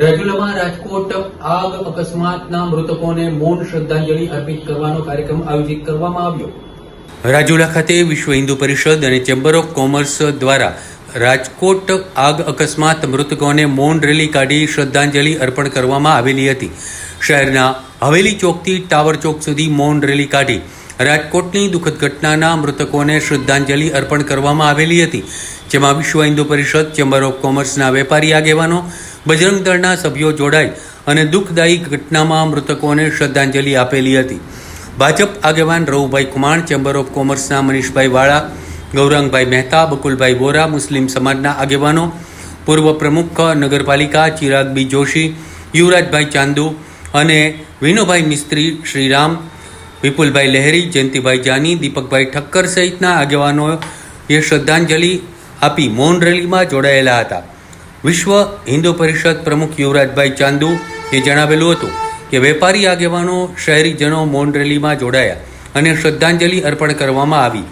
રાજુલામાં રાજકોટ આગ અકસ્માતના મૃતકોને મૌન શ્રદ્ધાંજલિ અર્પિત કરવાનો કાર્યક્રમ આયોજિત કરવામાં આવ્યો. રાજુલા ખાતે વિશ્વ હિન્દુ પરિષદ અને ચેમ્બર ઓફ કોમર્સ દ્વારા રાજકોટ આગ અકસ્માત મૃતકોને મૌન રેલી કાઢી શ્રદ્ધાંજલિ અર્પણ કરવામાં આવેલી હતી. શહેરના હવેલી ચોકથી ટાવર ચોક સુધી મૌન રેલી કાઢી રાજકોટની દુઃખદ ઘટનાના મૃતકોને શ્રદ્ધાંજલિ અર્પણ કરવામાં આવેલી હતી. જેમાં વિશ્વ હિન્દુ પરિષદ, ચેમ્બર ઓફ કોમર્સના વેપારી આગેવાનો બજરંગ દળના સભ્યો જોડાઈ અને દુઃખદાયી ઘટનામાં મૃતકોને શ્રદ્ધાંજલિ આપેલી હતી. ભાજપ આગેવાન રવુભાઈ કુમાણ ચેમ્બર ઓફ કોમર્સના મનીષભાઈ વાળા, ગૌરાંગભાઈ મહેતા, બકુલભાઈ વોરા, મુસ્લિમ સમાજના આગેવાનો, પૂર્વ પ્રમુખ, નગરપાલિકા, ચિરાગબી જોશી, યુવરાજભાઈ ચાંદુ અને વિનોભાઈ મિસ્ત્રી, શ્રીરામ, વિપુલભાઈ લહેરી, જયંતિભાઈ જાની, દીપકભાઈ ઠક્કર સહિતના આગેવાનોએ શ્રદ્ધાંજલિ આપી મૌન રેલીમાં જોડાયેલા હતા. વિશ્વ હિન્દુ પરિષદ પ્રમુખ યુવરાજભાઈ ચાંદુ એ જણાવેલું હતું કે વેપારી આગેવાનો, શહેરીજનો મૌન રેલીમાં જોડાયા અને શ્રદ્ધાંજલિ અર્પણ કરવામાં આવી.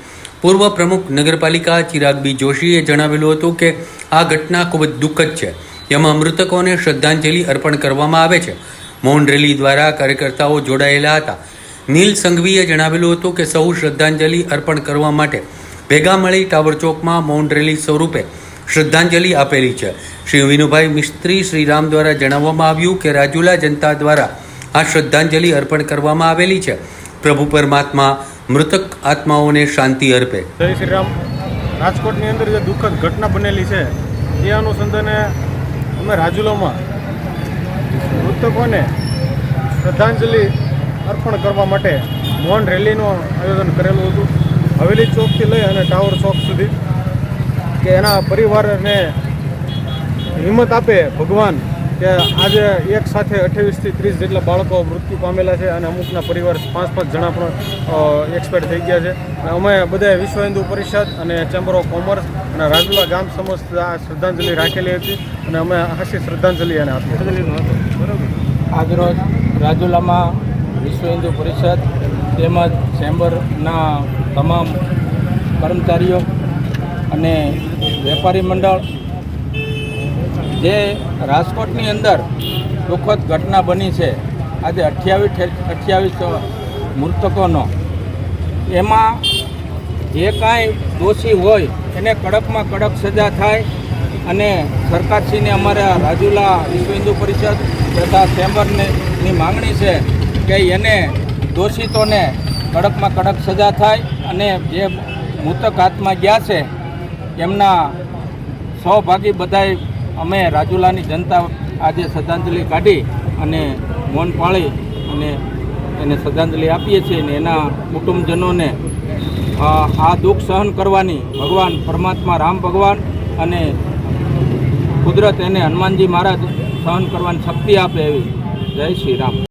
પૂર્વ પ્રમુખ નગરપાલિકા ચિરાગબી જોશીએ જણાવેલું હતું કે આ ઘટના ખૂબ જ દુઃખદ છે. એમાં મૃતકોને શ્રદ્ધાંજલિ અર્પણ કરવામાં આવે છે. મૌન રેલી દ્વારા કાર્યકર્તાઓ જોડાયેલા હતા. નીલ સંઘવીએ જણાવેલું હતું કે સૌ શ્રદ્ધાંજલિ અર્પણ કરવા માટે ભેગા મળી ટાવર ચોકમાં મૌન રેલી સ્વરૂપે શ્રદ્ધાંજલિ આપેલી છે. શ્રી વિનુભાઈ મિસ્ત્રી શ્રીરામ દ્વારા જણાવવામાં આવ્યું કે રાજુલા જનતા દ્વારા આ શ્રદ્ધાંજલિ અર્પણ કરવામાં આવેલી છે. પ્રભુ પરમાત્મા, મૃતક આત્માઓને શાંતિ અર્પે. જય શ્રી રામ. રાજકોટની અંદર જે દુઃખદ ઘટના બનેલી છે, એ અનુસંધાને અમે રાજુલામાં મૃતકોને શ્રદ્ધાંજલિ અર્પણ કરવા માટે મૌન રેલીનું આયોજન કરેલું હતું. હવેલી ચોકથી લઈ અને ટાવર ચોક સુધી કે એના પરિવારને હિંમત આપે ભગવાન કે આજે એક સાથે અઠ્યાવીસથી ત્રીસ જેટલા બાળકો મૃત્યુ પામેલા છે અને અમુકના પરિવાર પાંચ પાંચ જણા પણ એક્સપાયર થઈ ગયા છે. અને અમે બધાએ વિશ્વ હિન્દુ પરિષદ અને ચેમ્બર ઓફ કોમર્સ અને રાજુલા ગામ સમસ્ત આ શ્રદ્ધાંજલિ રાખેલી હતી અને અમે હાસી શ્રદ્ધાંજલિ એને આપી બરાબર. આજરોજ રાજુલામાં વિશ્વ હિન્દુ પરિષદ તેમજ ચેમ્બરના તમામ કર્મચારીઓ અને વેપારી મંડળ જે રાજકોટની અંદર દુઃખદ ઘટના બની છે, આજે અઠ્યાવીસ અઠ્યાવીસ મૃતકોનો, એમાં જે કાંઈ દોષી હોય એને કડકમાં કડક સજા થાય અને સરકારશ્રીને અમારા રાજુલા વિશ્વ હિન્દુ પરિષદ તથા ચેમ્બરને ની માંગણી છે કે એને દોષિતોને કડકમાં કડક સજા થાય અને જે મૃતક હાથમાં ગયા છે એમના સહભાગી બધાય અમે રાજુલાની જનતા આજે શ્રદ્ધાંજલિ કાઢી અને મૌન પાળી અને એને શ્રદ્ધાંજલિ આપીએ છીએ અને એના કુટુંબજનોને આ દુઃખ સહન કરવાની ભગવાન પરમાત્મા રામ ભગવાન અને કુદરત એને હનુમાનજી મહારાજ સહન કરવાની શક્તિ આપે એવી જય શ્રી રામ.